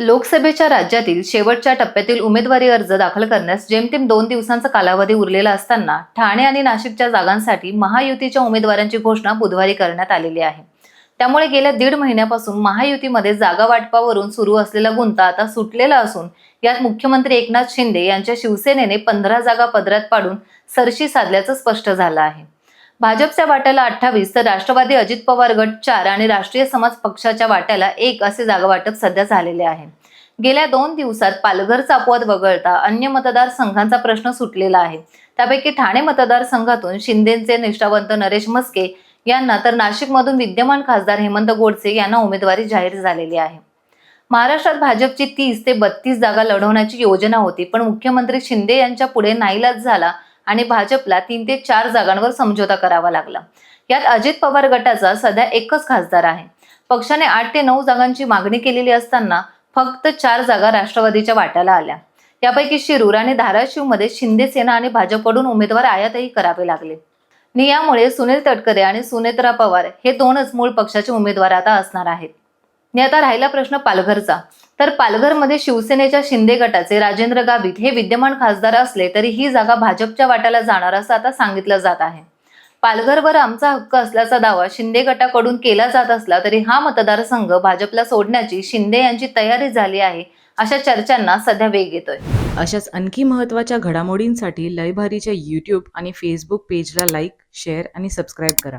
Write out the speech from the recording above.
लोकसभेच्या राज्यातील शेवटच्या टप्प्यातील उमेदवारी अर्ज दाखल करण्यास जेमतेम दोन दिवसांचा कालावधी उरलेला असताना ठाणे आणि नाशिकच्या जागांसाठी महायुतीच्या उमेदवारांची घोषणा बुधवारी करण्यात आलेली आहे. त्यामुळे गेल्या दीड महिन्यापासून महायुतीमध्ये जागा वाटपावरून सुरू असलेला गुंता आता सुटलेला असून यात मुख्यमंत्री एकनाथ शिंदे यांच्या शिवसेनेने पंधरा जागा पदरात पाडून सरशी साधल्याचं स्पष्ट झालं आहे. भाजपच्या वाट्याला अठ्ठावीस तर राष्ट्रवादी अजित पवार गट चार आणि राष्ट्रीय समाज पक्षाच्या वाट्याला एक असे जागा वाटप सध्या झालेले आहे. गेल्या दोन दिवसात पालघरचा अपवाद वगळता अन्य मतदारसंघांचा प्रश्न सुटलेला आहे. त्यापैकी ठाणे मतदारसंघातून शिंदेचे निष्ठावंत नरेश मस्के यांना तर नाशिकमधून विद्यमान खासदार हेमंत गोडसे यांना उमेदवारी जाहीर झालेली आहे. महाराष्ट्रात भाजपची तीस ते बत्तीस जागा लढवण्याची योजना होती पण मुख्यमंत्री शिंदे यांच्या पुढे नाईलाज झाला आणि भाजपला तीन ते चार जागांवर समझोता करावा लागला. यात अजित पवार गटाचा सध्या एकच खासदार आहे. पक्षाने आठ ते नऊ जागांची मागणी केलेली असताना फक्त चार जागा राष्ट्रवादीच्या वाट्याला आल्या. यापैकी शिरूर आणि धाराशिवमध्ये शिंदे सेना आणि भाजपकडून उमेदवार आयातही करावे लागले. आणि यामुळे सुनील तटकरे आणि सुनेत्रा पवार हे दोनच मूळ पक्षाचे उमेदवार आता असणार आहेत. आणि आता राहिला प्रश्न पालघरचा. तर पालघरमध्ये शिवसेनेच्या शिंदे गटाचे राजेंद्र गावित हे विद्यमान खासदार असले तरी ही जागा भाजपच्या वाट्याला जाणार असं आता सांगितलं जात आहे. पालघरवर आमचा हक्क असल्याचा दावा शिंदे गटाकडून केला जात असला तरी हा मतदारसंघ भाजपला सोडण्याची शिंदे यांची तयारी झाली आहे अशा चर्चांना सध्या वेग येतोय. अशाच आणखी महत्त्वाच्या घडामोडींसाठी लयभारीच्या यूट्यूब आणि फेसबुक पेजला लाईक शेअर आणि सबस्क्राईब करा.